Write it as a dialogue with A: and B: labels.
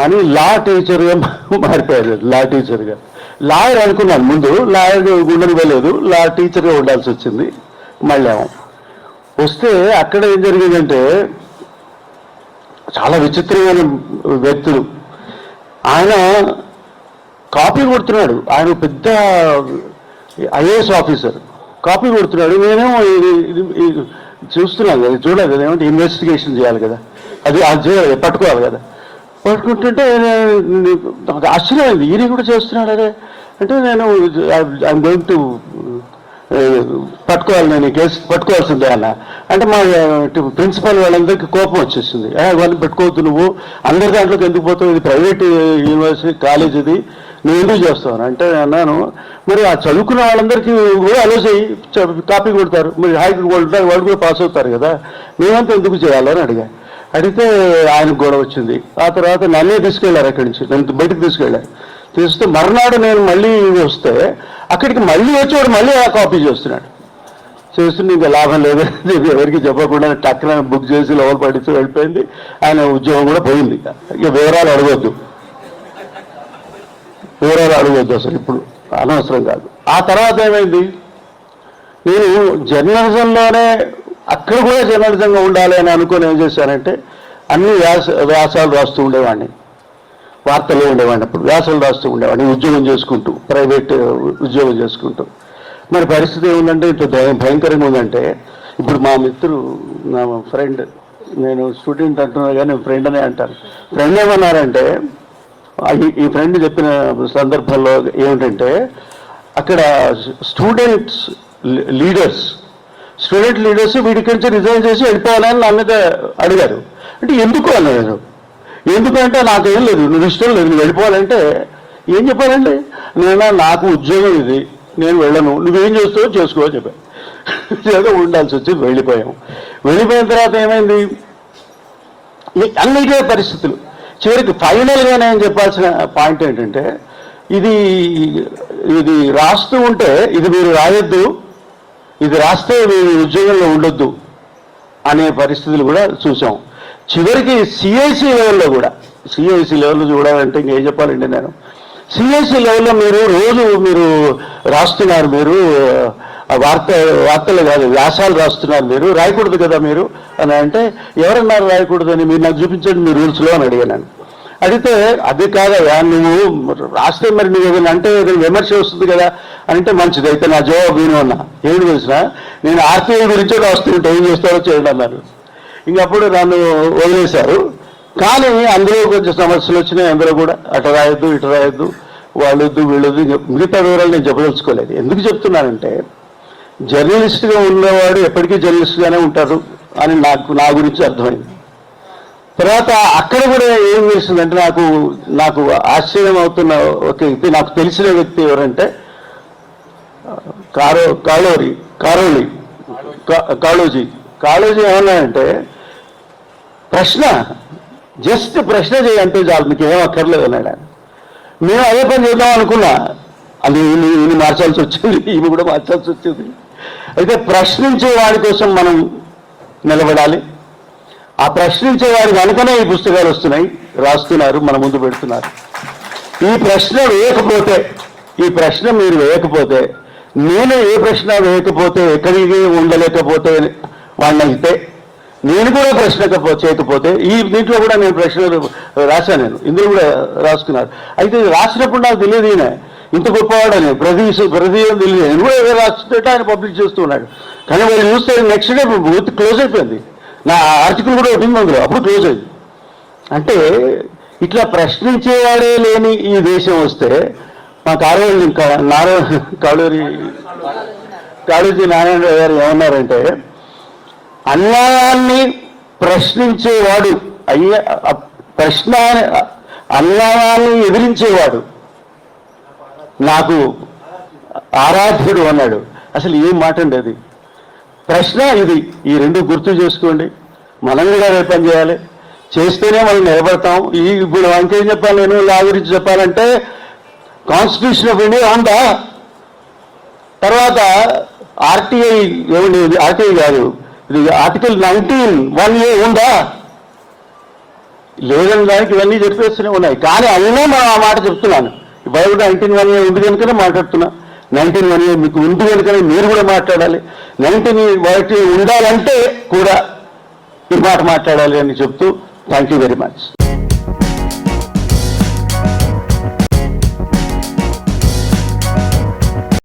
A: అని లా టీచర్గా మారిపోయారు లా టీచర్గా లాయర్ అనుకున్నాను. ముందు లాయర్ ఉండనివ్వలేదు లా టీచర్గా ఉండాల్సి వచ్చింది. మళ్ళీ వస్తే అక్కడ ఏం జరిగిందంటే చాలా విచిత్రమైన వ్యక్తులు. ఆయన కాపీ కొడుతున్నాడు. ఆయన పెద్ద ఐఏఎస్ ఆఫీసర్. కాపీ కొడుతున్నాడు. నేనేమో ఇది ఇది- ఇది చూస్తున్నాను కదా. చూడాలి కదా. ఏమంటే ఇన్వెస్టిగేషన్ చేయాలి కదా. అది అది చేయాలి పట్టుకోవాలి కదా. పట్టుకుంటుంటే నాకు ఆశ్చర్యమైంది. ఈయన కూడా చేస్తున్నాడు అదే. అంటే నేను ఐఎమ్ గోయింగ్ టు పట్టుకోవాలి నేను కేసు పట్టుకోవాల్సిందే అన్న. అంటే మా ప్రిన్సిపల్ వాళ్ళందరికీ కోపం వచ్చేసింది. వాళ్ళని పెట్టుకోవద్దు నువ్వు. అందరి దాంట్లోకి ఎందుకు పోతావు? ఇది ప్రైవేట్ యూనివర్సిటీ కాలేజ్ ఇది. నువ్వు ఎందుకు చేస్తావు అంటే అన్నాను మరి ఆ చదువుకున్న వాళ్ళందరికీ కూడా అలో చేయి. కాపీ కొడతారు. మరి హాయికి కొడతారు వాళ్ళు కూడా పాస్ అవుతారు కదా. మేమంతా ఎందుకు చేయాలని అడిగా. అడిగితే ఆయనకు గొడవ వచ్చింది. ఆ తర్వాత నన్నే తీసుకెళ్ళారు అక్కడి నుంచి. నన్ను బయటకు తీసుకెళ్ళారు. తీసుకుంటే మర్నాడు నేను మళ్ళీ వస్తే అక్కడికి మళ్ళీ వచ్చేవాడు మళ్ళీ ఆ కాపీ చేస్తున్నాడు. చేస్తుంటే ఇంకా లాభం లేదు. నేను ఎవరికి చెప్పకుండా టక్కున బుక్ చేసి లోపల పడితే వెళ్ళిపోయింది. ఆయన ఉద్యోగం కూడా పోయింది. ఇక వివరాలు అడగొద్దు. వివరాలు అడగొద్దు అసలు ఇప్పుడు. అనవసరం కాదు. ఆ తర్వాత ఏమైంది? నేను జర్నలిజంలోనే అక్కడ కూడా జర్నలిజంగా ఉండాలి అని అనుకుని ఏం చేశానంటే అన్ని వ్యాస వ్యాసాలు రాస్తూ ఉండేవాడిని. వార్తలు ఉండేవాడిని అప్పుడు. వ్యాసాలు రాస్తూ ఉండేవాడిని. ఉద్యోగం చేసుకుంటూ ప్రైవేట్ ఉద్యోగం చేసుకుంటూ. మరి పరిస్థితి ఏముందంటే ఇంత భయంకరంగా ఉందంటే ఇప్పుడు మా మిత్రుడు నా ఫ్రెండ్ నేను స్టూడెంట్ అంటున్నా కానీ ఫ్రెండ్ అనే అంటారు. ఫ్రెండ్ ఏమన్నారంటే ఈ- ఈ ఫ్రెండ్ చెప్పిన సందర్భంలో ఏమిటంటే అక్కడ స్టూడెంట్స్ లీడర్స్ స్టూడెంట్ లీడర్స్ వీడికి నుంచి రిజైన్ చేసి వెళ్ళిపోవాలని నా మీద అడిగారు. అంటే ఎందుకు అన్నారు? ఎందుకంటే నాకేం లేదు నువ్వు ఇష్టం లేదు నువ్వు వెళ్ళిపోవాలంటే ఏం చెప్పాలండి? నేను నాకు ఉద్యోగం ఇది నేను వెళ్ళను నువ్వేం చేస్తావో చేసుకో చెప్పాను ఏదో ఉండాల్సి వచ్చి వెళ్ళిపోయాం వెళ్ళిపోయిన తర్వాత ఏమైంది? అన్నిటే పరిస్థితులు. చివరికి ఫైనల్గా నేను చెప్పాల్సిన పాయింట్ ఏంటంటే ఇది ఇది రాస్తూ ఉంటే ఇది మీరు రాయొద్దు ఇది రాస్తే మీరు ఉద్యోగంలో ఉండొద్దు అనే పరిస్థితులు కూడా చూసాం. చివరికి సిఐసి లెవెల్లో కూడా సిఐసి లెవెల్లో చూడాలంటే ఇంకేం చెప్పాలండి నేను? సిఐసి లెవెల్లో మీరు రోజు మీరు రాస్తున్నారు మీరు వార్త వార్తలు కాదు వ్యాసాలు రాస్తున్నారు మీరు రాయకూడదు కదా మీరు? అని అంటే ఎవరన్నారు రాయకూడదు అని మీరు నాకు చూపించండి మీ రూల్స్లో అని అడిగాను అడిగితే అది కాదయ్యా నువ్వు రాస్తే మరి నువ్వు ఏదైనా అంటే ఏదైనా విమర్శ వస్తుంది కదా అంటే మంచిది అయితే నా జవాబు నేను అన్నా. ఏమిటి తెలిసిన నేను ఆర్టీఐ గురించే రాస్తుంటే ఏం చేస్తారో చేయండి అన్నారు. ఇంకప్పుడు నన్ను వదిలేశారు. కానీ అందులో కొంచెం సమస్యలు వచ్చినాయి అందరూ కూడా. అటు రాయొద్దు ఇటు రాయొద్దు వాళ్ళొద్దు వీళ్ళొద్దు మిగతా వివరాలు నేను చెప్పదలుచుకోలేదు. ఎందుకు చెప్తున్నానంటే జర్నలిస్ట్గా ఉన్నవాడు ఎప్పటికీ జర్నలిస్ట్గానే ఉంటారు అని నాకు నా గురించి అర్థమైంది. తర్వాత అక్కడ కూడా ఏం చేసిందంటే నాకు నాకు ఆశ్చర్యం అవుతున్న ఒక వ్యక్తి నాకు తెలిసిన వ్యక్తి ఎవరంటే కారో కాళోరి కారోలి కాళోజీ. కాళోజీ ఏమన్నాడంటే ప్రశ్న జస్ట్ ప్రశ్న చేయంటే చాలు మీకు ఏం అక్కర్లేదు అన్నాడు ఆయన. మేము అదే పని చేద్దాం అనుకున్నా. అది ఈయన మార్చాల్సి వచ్చింది ఈమె కూడా మార్చాల్సి వచ్చింది. అయితే ప్రశ్నించే వాడి కోసం మనం నిలబడాలి. ఆ ప్రశ్నించే వారి వెనుకనే ఈ పుస్తకాలు వస్తున్నాయి రాస్తున్నారు మన ముందు పెడుతున్నారు. ఈ ప్రశ్న వేయకపోతే ఈ ప్రశ్న మీరు వేయకపోతే నేను ఏ ప్రశ్న వేయకపోతే ఎక్కడికి ఉండలేకపోతే వాళ్ళైతే అయితే నేను కూడా ప్రశ్న చేయకపోతే ఈ దీంట్లో కూడా నేను ప్రశ్నలు రాశాను నేను ఇందులో కూడా రాసుకున్నారు. అయితే రాసినప్పుడు నాకు తెలియదు ఈయన ఇంత గొప్పవాడని ప్రతి ప్రతి తెలియదు. నేను కూడా ఏదో రాస్తుంటే ఆయన పబ్లిష్ చేస్తున్నాడు కానీ వాళ్ళు చూస్తే నెక్స్ట్ డే క్లోజ్ అయిపోయింది. నా ఆర్టికల్ కూడా ఒకటి ఉంది అందులో అప్పుడు క్లోజ్ అయింది. అంటే ఇట్లా ప్రశ్నించేవాడే లేని ఈ దేశం వస్తే మా కాళోజీ నారాయణ కాళూరి కాళూరి నారాయణ గారు ఏమన్నారంటే అన్యాయాన్ని ప్రశ్నించేవాడు అయ్య ప్రశ్న అన్యాయాన్ని ఎదిరించేవాడు నాకు ఆరాధ్యుడు అన్నాడు. అసలు ఏం మాట అండి అది? ప్రశ్న ఇది. ఈ రెండు గుర్తు చేసుకోండి. మనం కూడా పని చేయాలి? చేస్తేనే మనం నిలబడతాం. ఈ ఇప్పుడు ఇంకేం చెప్పాలి నేను? లా గురించి చెప్పాలంటే కాన్స్టిట్యూషన్ ఆఫ్ ఇండియా ఉందా తర్వాత ఆర్టీఐ ఏమండి ఆర్టీఐ కాదు. ఇది ఆర్టికల్ నైన్టీన్ వన్ ఏ ఉందా? లేదని దానికి ఇవన్నీ చెప్పేస్తూనే ఉన్నాయి. కానీ అయినా మనం ఆ మాట చెప్తున్నాను. బైబుల్ నైన్టీన్ వన్ ఏ ఉంది కనుకనే మాట్లాడుతున్నా. నైన్టీన్ వన్ ఇయర్ మీకు ఉంది కనుకనే మీరు కూడా మాట్లాడాలి. నైన్టీన్ వాటి ఉండాలంటే కూడా ఈ మాట మాట్లాడాలి అని చెప్తూ థ్యాంక్ యూ వెరీ మచ్.